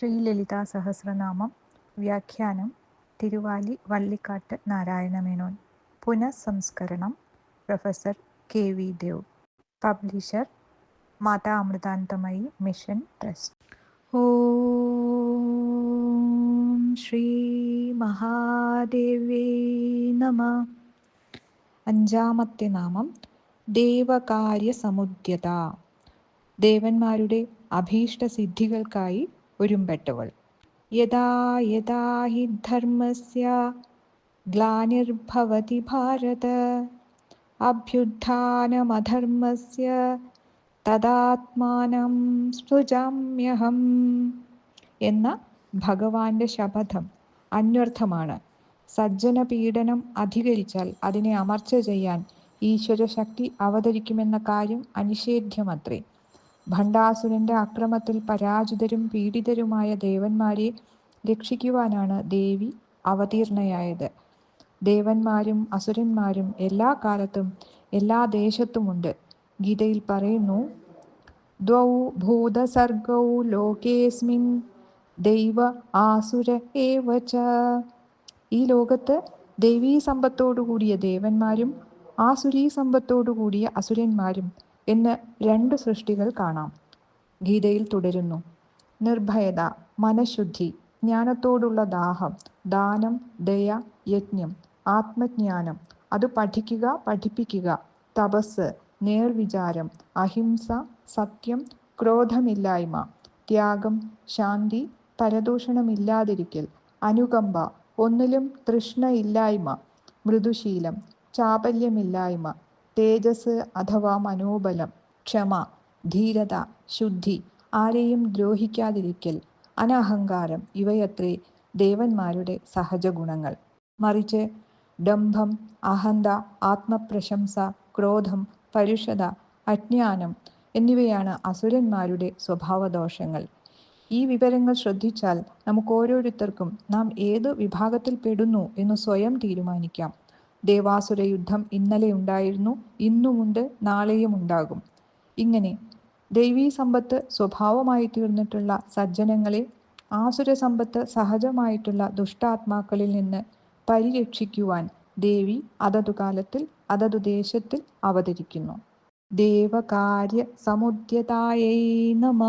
ശ്രീലളിതാ സഹസ്രനാമം വ്യാഖ്യാനം Thiruvali Vallikkattu Narayana Menon പുനഃസംസ്കരണം professor K V Dev publisher Mata Amritanandamayi mission trust. ഓം ശ്രീ മഹാദേവേ നമ. അഞ്ചാമത്തെ നാമം ദേവകാര്യസമുദ്യത ദേവന്മാരുടെ അഭീഷ്ട അഭീഷ്ടസിദ്ധികൾക്കായി ഒരുമ്പെട്ടവൾ. യഥാ യഥാ ഹി ധർമ്മസ്യ ഗ്ലാനിർഭവതി ഭാരത അഭ്യുത്ഥാനമധർമ്മസ്യ തദാത്മാനം സൃജാമ്യഹം എന്ന ഭഗവാന്റെ ശപഥം അന്വർത്ഥമാണ്. സജ്ജന പീഡനം അധികരിച്ചാൽ അതിനെ അമർച്ച ചെയ്യാൻ ഈശ്വര ശക്തി അവതരിക്കുമെന്ന കാര്യം അനിഷേധ്യമത്രേ. ഭണ്ഡാസുരന്റെ അക്രമത്തിൽ പരാജിതരും പീഡിതരുമായ ദേവന്മാരെ രക്ഷിക്കുവാനാണ് ദേവി അവതീർണയായത്. ദേവന്മാരും അസുരന്മാരും എല്ലാ കാലത്തും എല്ലാ ദേശത്തുമുണ്ട്. ഗീതയിൽ പറയുന്നു ദ്വൗ ഭൂതസർഗൗ ലോകേസ്മിൻ ദൈവ ആസുര ഏവച ഈ ലോകത്ത് ദൈവീ സമ്പത്തോടു കൂടിയ ദേവന്മാരും ആസുരീ സമ്പത്തോടു കൂടിയ അസുരന്മാരും എന്ന് രണ്ട് സൃഷ്ടികൾ കാണാം. ഗീതയിൽ തുടരുന്നു. നിർഭയത മനഃശുദ്ധി ജ്ഞാനത്തോടുള്ള ദാഹം ദാനം ദയ യജ്ഞം ആത്മജ്ഞാനം. അത് പഠിക്കുക പഠിപ്പിക്കുക. തപസ് നേർവിചാരം അഹിംസ സത്യം ക്രോധമില്ലായ്മ. ത്യാഗം ശാന്തി പരദൂഷണമില്ലാതിരിക്കൽ. അനുകമ്പ ഒന്നിലും തൃഷ്ണയില്ലായ്മ. മൃദുശീലം ചാപല്യമില്ലായ്മ. തേജസ് അഥവാ മനോബലം ക്ഷമ ധീരത ശുദ്ധി ആരെയും ദ്രോഹിക്കാതിരിക്കൽ അനഹങ്കാരം ഇവയത്രേ ദേവന്മാരുടെ സഹജ ഗുണങ്ങൾ മറിച്ച് ഡംഭം അഹന്ത ആത്മപ്രശംസ ക്രോധം പരുഷത അജ്ഞാനം എന്നിവയാണ് അസുരന്മാരുടെ സ്വഭാവദോഷങ്ങൾ. ഈ വിവരങ്ങൾ ശ്രദ്ധിച്ചാൽ നമുക്ക് ഓരോരുത്തർക്കും നാം ഏത് വിഭാഗത്തിൽ പെടുന്നു എന്ന് സ്വയം തീരുമാനിക്കാം. ദേവാസുര യുദ്ധം ഇന്നലെ ഉണ്ടായിരുന്നു ഇന്നുമുണ്ട് നാളെയും ഉണ്ടാകും. ഇങ്ങനെ ദൈവീ സമ്പത്ത് സ്വഭാവമായി തീർന്നിട്ടുള്ള സജ്ജനങ്ങളെ ആസുര സമ്പത്ത് സഹജമായിട്ടുള്ള ദുഷ്ടാത്മാക്കളിൽ നിന്ന് പരിരക്ഷിക്കുവാൻ ദേവി അതതു കാലത്തിൽ അതതു ദേശത്തിൽ അവതരിക്കുന്നു. ദേവകാര്യ സമുദ്യതായൈ നമ.